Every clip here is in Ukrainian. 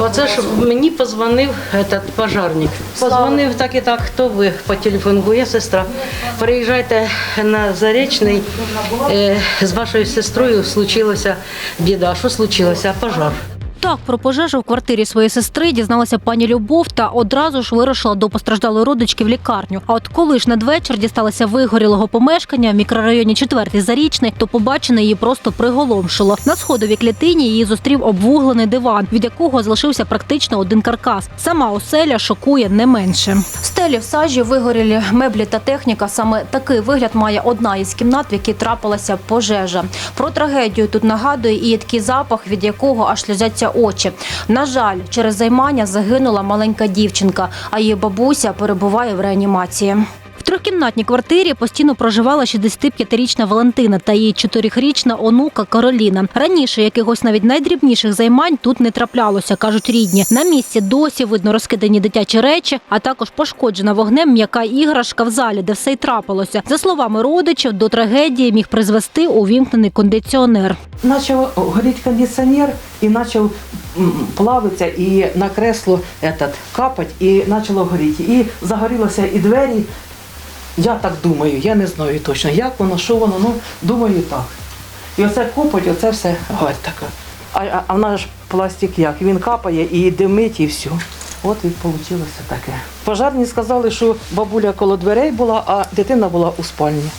Оце ж мені позвонив этот пожарник. Позвонив так і так, хто ви по телефону, я сестра. Приїжджайте на Заречний. Е, з вашою сестрою случилася біда. Що случилося? Пожар. Так, про пожежу в квартирі своєї сестри дізналася пані Любов та одразу ж вирушила до постраждалої родички в лікарню. А от коли ж надвечір дісталася вигорілого помешкання в мікрорайоні 4 Зарічний, то побачене її просто приголомшило. На сходовій клітині її зустрів обвуглений диван, від якого залишився практично один каркас. Сама оселя шокує не менше. Стелі в сажі вигорілі меблі та техніка. Саме такий вигляд має одна із кімнат, в якій трапилася пожежа. Про трагедію тут нагадує і їдкий запах, від якого аж сльозяться очі. На жаль, через займання загинула маленька дівчинка, а її бабуся перебуває в реанімації. Трьохкімнатній квартирі постійно проживала 65-річна Валентина та її 4-річна онука Кароліна. Раніше якихось навіть найдрібніших займань тут не траплялося, кажуть рідні. На місці досі видно розкидані дитячі речі, а також пошкоджена вогнем м'яка іграшка в залі, де все й трапилося. За словами родичів, до трагедії міг призвести увімкнений кондиціонер. Начал гореть кондиционер и начал м, плавиться и на кресло этот, капать и начало гореть. І загорілося і двері. Я так думаю, я не знаю точно, як воно, що воно, ну думаю так. І оце купить, оце все гарь така. А, а, а в нас ж пластик як, він капає і димить, і все. От і вийшло таке. Пожарні сказали, що бабуля коло дверей була, а дитина була у спальні.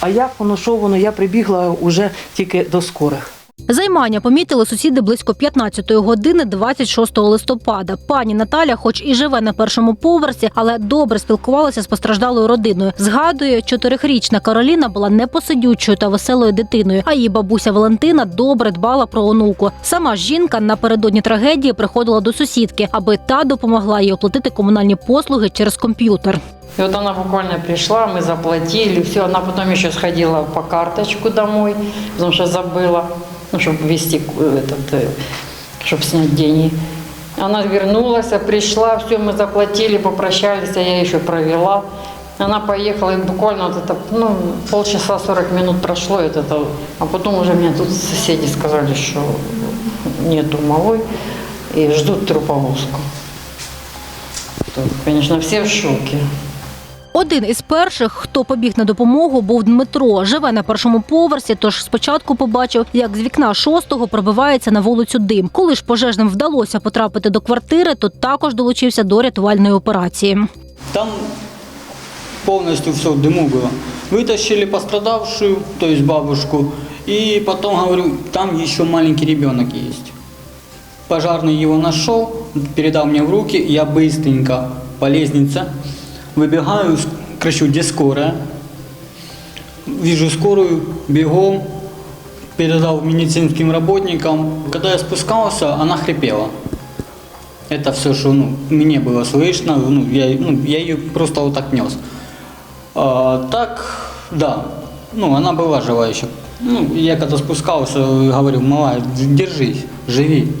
А як воно, що воно, я прибігла вже тільки до скорих. Займання помітили сусіди близько 15-ї години 26 листопада. Пані Наталя, хоч і живе на першому поверсі, але добре спілкувалася з постраждалою родиною. Згадує, чотирихрічна Кароліна була непосидючою та веселою дитиною, а її бабуся Валентина добре дбала про онуку. Сама жінка напередодні трагедії приходила до сусідки, аби та допомогла їй оплатити комунальні послуги через комп'ютер. И вот она буквально пришла, мы заплатили, все, она потом еще сходила по карточку домой, потому что забыла, ну, чтобы ввести э, этот, чтобы снять деньги. Она вернулась, пришла, все, мы заплатили, попрощались, а я еще провела. Она поехала, и буквально вот это, ну, полчаса 40 минут прошло, это, это, а потом уже мне тут соседи сказали, что нету малой, и ждут труповозку. То, Конечно, все в шоке. Один із перших, хто побіг на допомогу, був Дмитро. Живе на першому поверсі, тож спочатку побачив, як з вікна шостого пробивається на вулицю дим. Коли ж пожежним вдалося потрапити до квартири, то також долучився до рятувальної операції. Там полностью все в дыму было. Вытащили пострадавшую, то есть бабушку, и потом говорю, там еще маленький ребенок есть. Пожарный его нашел, передал мне в руки, я быстренько по лестнице выбегаю, с- кричу, где скорая? Вижу скорую, бегом, передал медицинским работникам. Когда я спускался, она хрипела. Это все, что ну, мне было слышно, ну, я, ну, я ее просто вот так нес. А, так, да, ну, она была жива еще. Ну, я когда спускался, говорю, малая, держись, живи.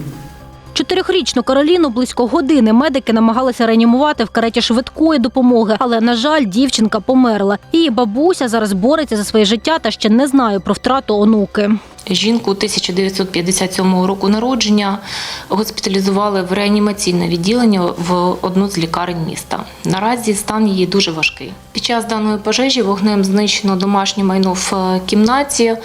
Чотирьохрічну Кароліну близько години медики намагалися реанімувати в кареті швидкої допомоги, але на жаль, дівчинка померла. Її бабуся зараз бореться за своє життя та ще не знає про втрату онуки. Жінку 1957 року народження госпіталізували в реанімаційне відділення в одну з лікарень міста. Наразі стан її дуже важкий. Під час даної пожежі вогнем знищено домашнє майно в е, кімнаті, е,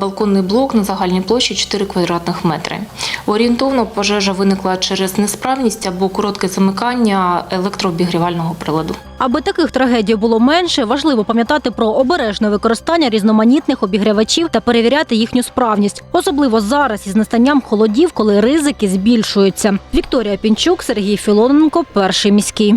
балконний блок на загальній площі 4 квадратних метри. Орієнтовно пожежа виникла через несправність або коротке замикання електрообігрівального приладу. Аби таких трагедій було менше, важливо пам'ятати про обережне використання різноманітних обігрівачів та перевіряти їхню справність, особливо зараз із настанням холодів, коли ризики збільшуються. Вікторія Пінчук, Сергій Філоненко, перший міський.